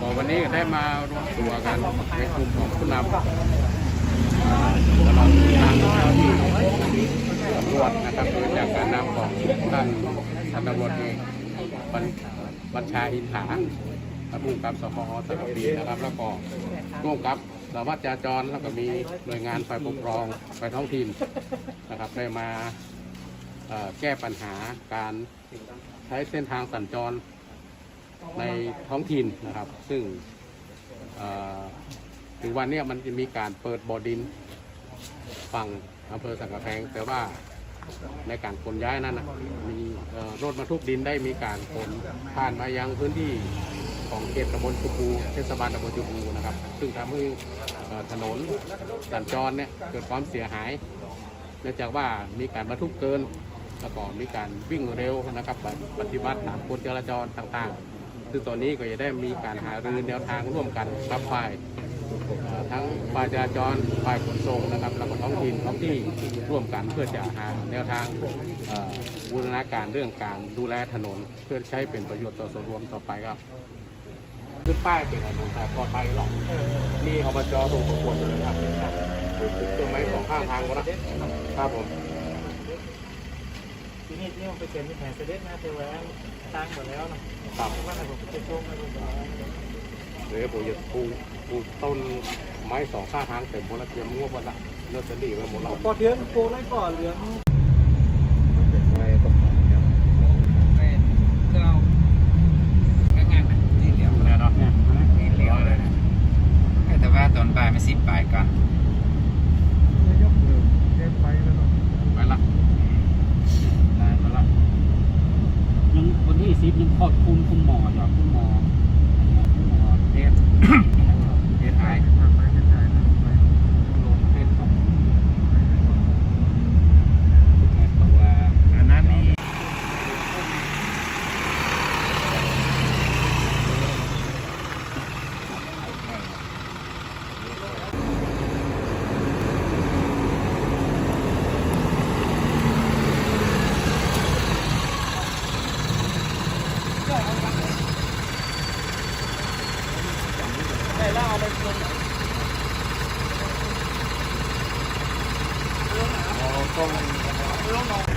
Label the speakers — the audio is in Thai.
Speaker 1: ก็วันนี้ได้มารวมตัวกันในกลุ่มของผู้นำตลอดทางเจ้าที่ตำรวจนะครับโดยจากการนำของท่านท่านตำรวจเอกบัญบัญชาอินถาท่านผู้กำกับสพสระบีนะครับ แล้วก็ร่วมกับสารวัตรจราจรแล้วก็มีหน่วยงานฝ่ายปกครองฝ่ายท้องถิ่นนะครับ ได้มาเอ่อแก้ปัญหาการใช้เส้นทางสัญจร ในท้องถิ่นนะครับ ซึ่งถึงวันนี้มันจะมีการเปิดบ่อดินฝั่งอำเภอสังกะแพง แต่ว่าในการขนย้ายนั้นนะมีรถบรรทุกดินได้มีการขนผ่านมายังพื้นที่ของเขตตำบลชุปูเทศบาลตำบลชุปูนะครับ ซึ่งทำให้ถนนสัญจรเนี่ยเกิดความเสียหายเนื่องจากว่ามีการบรรทุกเกินแล้วก็มีการวิ่งเร็วนะครับปฏิบัติตามกฎจราจรต่างๆ ซึ่งตอนนี้ก็จะได้มีการหารือแนวทางร่วมกันกับฝ่ายทั้งฝ่ายจราจรฝ่ายขนส่งนะครับแล้วก็ท้องถิ่นท้องที่ร่วมกันเพื่อจะหาแนวทางบูรณาการเรื่องการดูแลถนน เพื่อใช้เป็นประโยชน์ต่อส่วนรวมต่อไปครับขึ้นป้ายเป็นถนนสายปลอดภัยหรอกนี่อบจส่งประกวดเลยครับต้นไม้สองข้างทางก็นะครับผม
Speaker 2: ทีนี้ที่มันไปเซ็นที่แผนเสด็จนะเทวะตั้งหมดแล้วนะครับว่าไหนผมจะช่วงให้ผมบอก
Speaker 1: เดี๋ยวผมจะปลูกปลูกต้นไม้สองข้างทางเต็มหมดแล้วเตรียมงวบหมดละเลือดจะดีไปหมดแล้ว
Speaker 2: พอเดือนกูไล่ก่อนเหลือง
Speaker 3: ที่เหลียว
Speaker 1: เนี่ยเนาะเนี่ย
Speaker 3: ที่เหลียวเลยนะแต่ว่าตอนบ่ายมาสิบบ่ายก่อน
Speaker 1: ไปละได้ไปละ
Speaker 4: ยังวันที่สิบยังขอบคุณคุณหมออยู่คุณหมอคุณหมอเทส ไป
Speaker 3: คนลงหนองน